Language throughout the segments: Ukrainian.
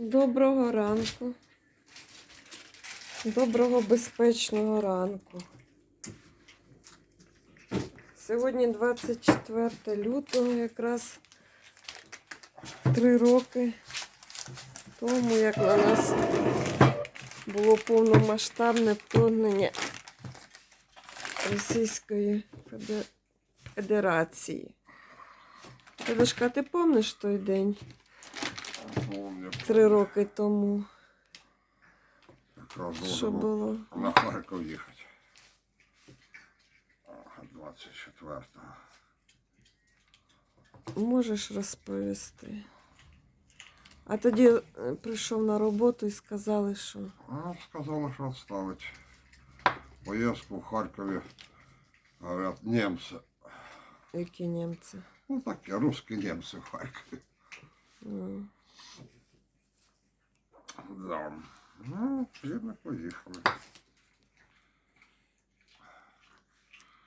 Доброго ранку. Доброго безпечного ранку. Сьогодні 24 лютого, якраз три роки тому, як на нас було повномасштабне вторгнення Російської Федерації. Дедушка, ти пам'ятаєш той день? Помню, Три роки тому. якраз Що було було? на Харків їхати. 24-го. Можеш розповісти? А тоді е, прийшов на роботу і сказали, що Ну, сказали, що відставить. Поїздку в Харкові, говорят, немці. які німці. Ну, такі, русські немці в Харкові. Ну, Да. Ну, і поїхали.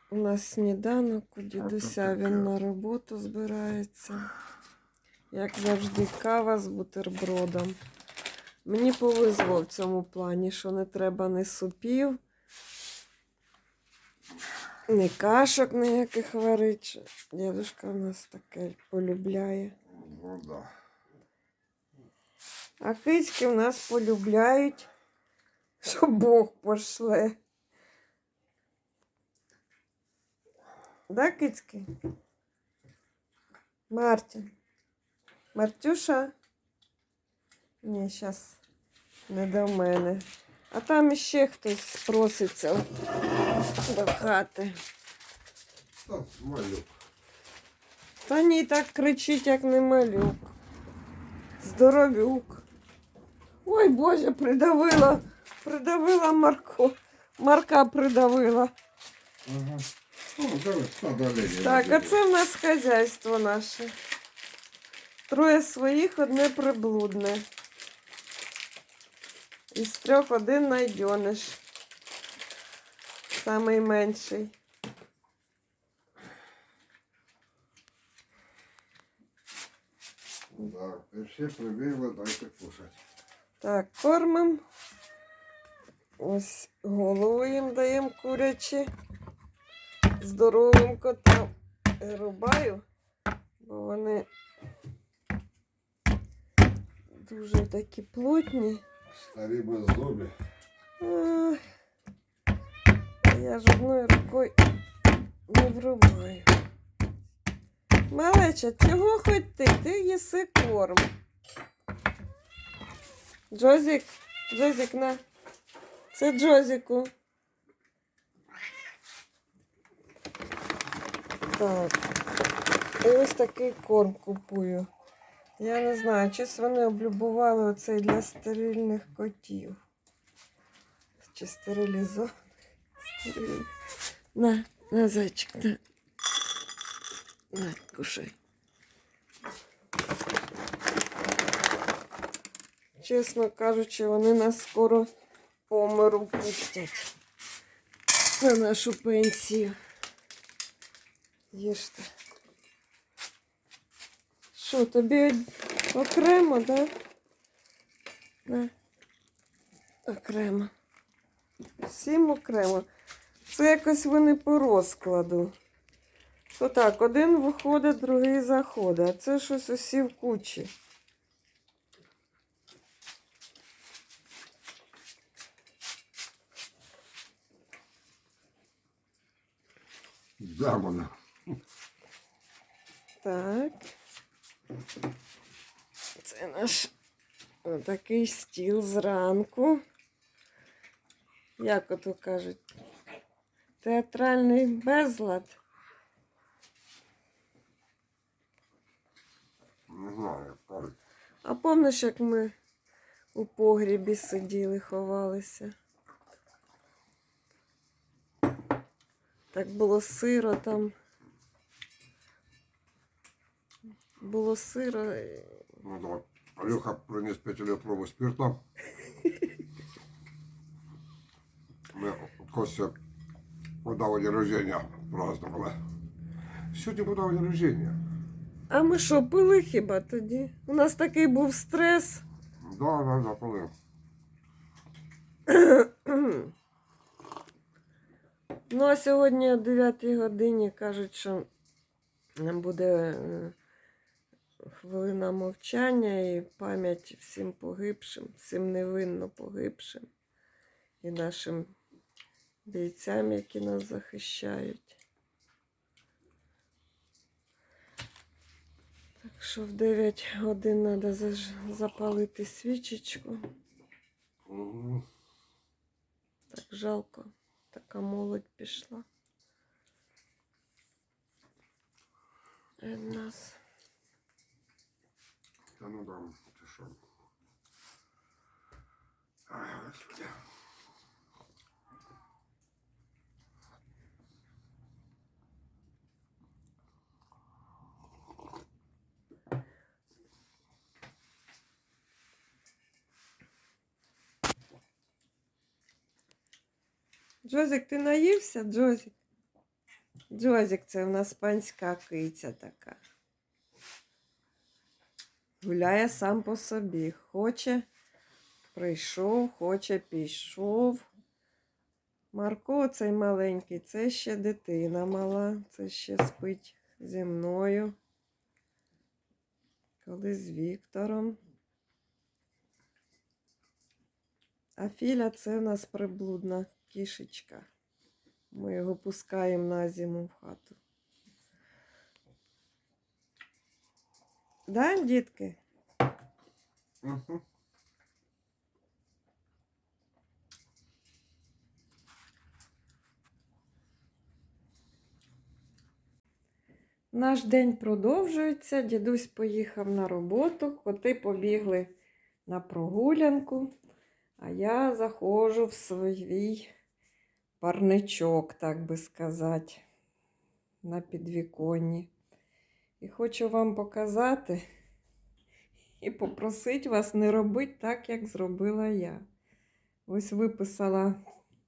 У нас сніданок у дідуся, він на роботу збирається. Як завжди, кава з бутербродом. Мені повезло в цьому плані, що не треба ні супів, ні кашок ніяких варить. Дідушка у нас таке полюбляє. Ну, да. А кицьки в нас полюбляють, що Бог пошле. Да, кицьки? Мартін. Мартюша? Ні, зараз не до мене. А там іще хтось проситься до хати. Та, малюк. Та ні, так кричить, як не малюк. Здоровюк. Ой, Боже, придавила, придавила Марко. Марка придавила. Ага. Давай, оленя. Так, а це в нас хазяйство наше. Троє своїх, одне приблудне. Із трьох один найдениш. Самий менший. Так, і всі прибігли, дайте кушати. Так, кормим. Ось голову їм даємо курячі. Здоровим котам рубаю, бо вони дуже такі плотні. Старі без зубів. Я ж одною рукою не врубаю. Малеча, чого хоч ти? Ти їси корм. Джозік, Джозік, на. Це Джозіку. Так. І ось такий корм купую. Я не знаю, щось вони облюбували оцей для стерильних котів. Чи стерилізованих. Стерильних. На, на зайчик, на. На, кушай. Чесно кажучи, вони нас скоро помиру пустять на нашу пенсію. Їжте. Що, тобі окремо, да? Окремо. Всім окремо. Це якось вони по розкладу. То так, один виходить, другий заходить. А це щось усі в кучі. Да, вона. Так. Це наш такий стіл зранку. Як ото кажуть? Театральний безлад. Не знаю, кажуть. А пам'ятаєш, як ми у погрібі сиділи, ховалися? Так було сиро там. Було сиро. Ну, давай. Алюха приніс 5-літрову спирту. Ми Костя подав день рождения праздновали. Сьогодні подав день рождения. А ми що, пили хіба тоді? У нас такий був стрес. Да, да, запалив. Ну, а сьогодні о 9 годині кажуть, що буде е, хвилина мовчання і пам'ять всім погибшим, всім невинно погибшим і нашим бійцям, які нас захищають. Так що в 9 годин треба запалити свічечку. Так жалко, така молодь пішла. Від нас. Та ну там, ти що? Ай, господи. Джозик, ти наївся, Джозик? Джозик, це у нас панська киця така. Гуляє сам по собі. Хоче, прийшов, хоче, пішов. Марко, цей маленький, це ще дитина мала, це ще спить зі мною. Коли з Віктором. А Філя це у нас приблудна кішечка. Ми його пускаємо на зиму в хату. Да, дітки? Мгм. Наш день продовжується. Дідусь поїхав на роботу, коти побігли на прогулянку, а я заходжу в свій парничок, так би сказати, на підвіконні. І хочу вам показати і попросити вас не робити так, як зробила я. Ось виписала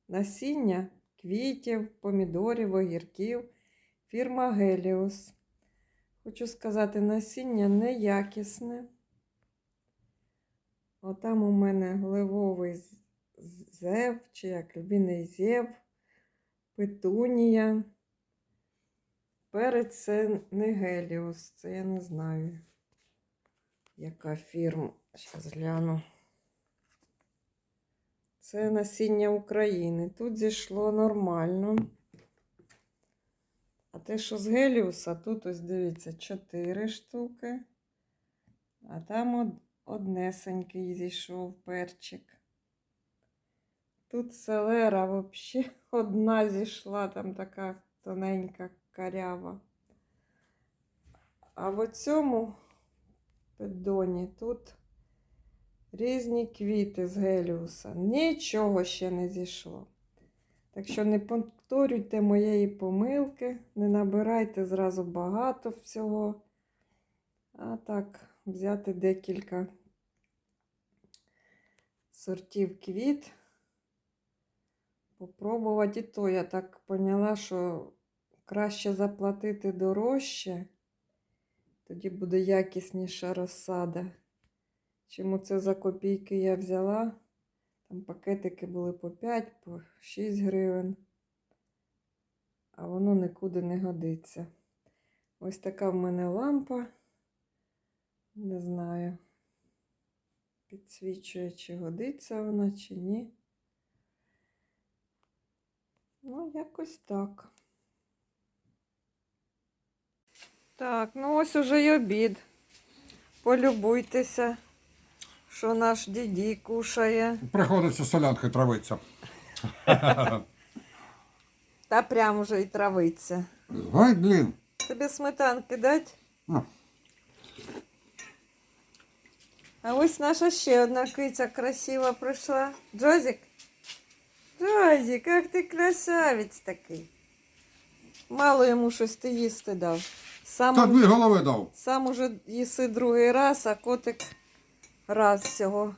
насіння квітів, помідорів, огірків. Фірма Геліус. Хочу сказати, насіння неякісне. Отам у мене ливовий з- зев, чи як львіний зєв, петунія. Перець це не Геліус, це я не знаю, яка фірма. Зараз гляну. Це насіння України. Тут зійшло нормально. А те, що з Геліуса, тут ось дивіться, 4 штуки. А там однесенький зійшов перчик. Тут селера взагалі одна зійшла, там така тоненька карява. А в цьому піддоні тут різні квіти з Геліуса. Нічого ще не зійшло. Так що не повторюйте моєї помилки, не набирайте зразу багато всього. А так, взяти декілька сортів квіт. Попробувати і то я так поняла, що краще заплатити дорожче, тоді буде якісніша розсада. Чому це за копійки я взяла? Там пакетики були по 5, по 6 гривень. А воно нікуди не годиться. Ось така в мене лампа. Не знаю, підсвічує, чи годиться вона, чи ні. Ну, якось так. Так, ну ось уже й обід. Полюбуйтеся, що наш дідій кушає. Приходиться солянкою травитися. Та прям уже і травиться. Гай, блін. Тобі сметанки дать? Ну. А ось наша ще одна киця красива прийшла. Джозик? Джозик, як ти красавець такий. Мало йому щось ти їсти дав. Сам, Так дві голови дав. сам уже їси другий раз, а котик раз всього.